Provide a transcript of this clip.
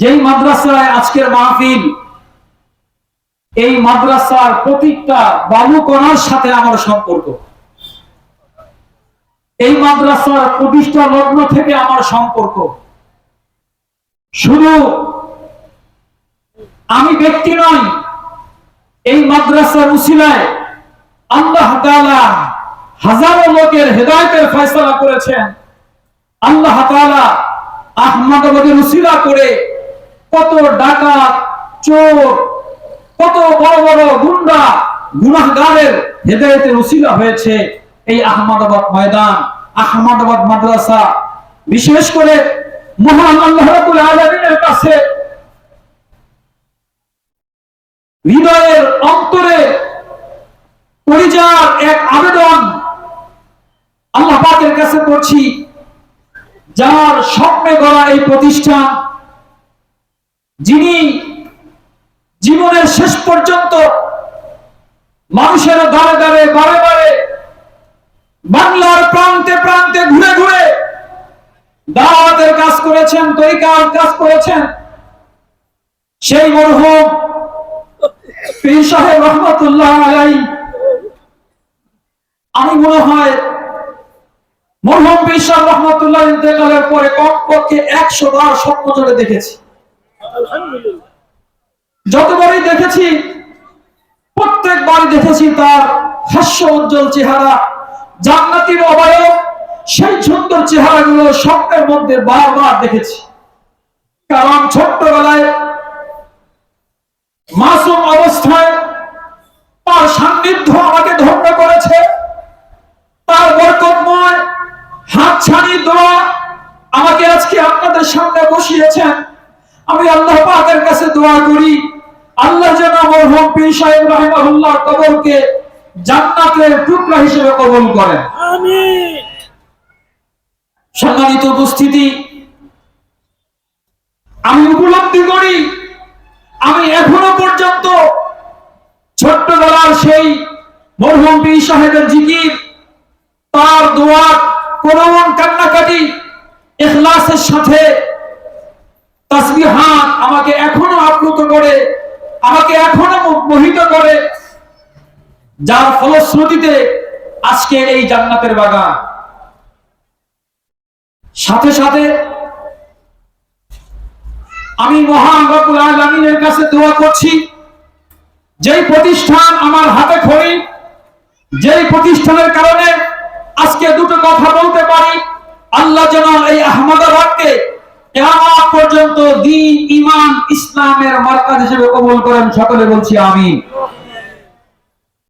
যেই মাদ্রাসায় আজকের মাহফিল, এই মাদ্রাসার প্রতীকটা বালুকণার সাথে আমার সম্পর্ক। এই মাদ্রাসার প্রতিষ্ঠা লগ্ন থেকে আমার সম্পর্ক। শুধু আমি ব্যক্তি নই, এই মাদ্রাসার উসিলায় আল্লাহ তাআলা হাজারো লোকের হেদায়েতের ফয়সালা করেছেন। আল্লাহ তাআলা আহমদাবাদের উসিলা করে কত ডাকাত, চোর, কত বড় বড় গুন্ডা, গুনাহগারের হেদায়েতের উসিলা হয়েছে এই আহমদাবাদ ময়দান, আহমদাবাদ মাদ্রাসা। বিশেষ করে কাছে হৃদয়ের অন্তরে পরিজার এক আবেদন আল্লাহ পাকের কাছে করছি, যার স্বপ্নে গড়া এই প্রতিষ্ঠান যিনি জীবনের শেষ পর্যন্ত মানুষের দ্বারে দ্বারে, বারে বারে বাংলার প্রান্তে প্রান্তে ঘুরে ঘুরে দাওয়াতের কাজ করেছেন, তরিকার কাজ করেছেন, সেই মরহুম পীর সাহেব রহমতুল্লাহ আলাই। আমি মনে হয় মরহুম পীর সাহেব রহমতুল্লাহ ইন্তেকালের পরে কমপক্ষে একশো বার স্বপ্ন জোরে দেখেছি। যতবারই দেখেছি, প্রত্যেকবারই দেখেছি তার হাস্য উজ্জ্বল চেহারা, জান্নাতির অবয়ব, সেই সুন্দর চেহারাগুলো স্বপ্নের মধ্যে বারবার দেখেছি। কারণ ছোট্টবেলায় মাসুম অবস্থায় তার সান্নিধ্য আমাকে ধন্য করেছে। তার বরকতময় হাত ছাড়ি দোয়া আমাকে আজকে আপনাদের সামনে বসিয়েছেন। আমি আল্লাহ পাকের কাছে দোয়া করি। আল্লাহ যেন মরহুম পীর সাহেব রাহিমাহুল্লাহ কবরকে জান্নাতের টুকরা হিসেবে কবুল করেন। আমিন। সম্মানিত উপস্থিতি আমি উপলব্ধি করি আমি এখনও পর্যন্ত ছোট্টবেলার সেই মরহুম পীর সাহেবের জিকির তার দোয়া কোরআন কান্নাকাটি ইখলাসের সাথে তাসবিহাত আমাকে এখনও আপ্লুত করে, আমাকে এখনও মোহিত করে। যার ফলশ্রুতিতে আজকে এই জান্নাতের বাগান। সাথে সাথে আমি মহান রব্বুল আলামিনের কাছে দোয়া করছি, যেই প্রতিষ্ঠান আমার হাতে খড়ি, যেই প্রতিষ্ঠানের কারণে আজকে দুটো কথা বলতে পারি। আল্লাহ যেন এই আহমদাবাদকে পর্যন্ত দিন ইমান ইসলামের মার্কাজ হিসেবে কবুল করেন সকলে বলছি আমিন।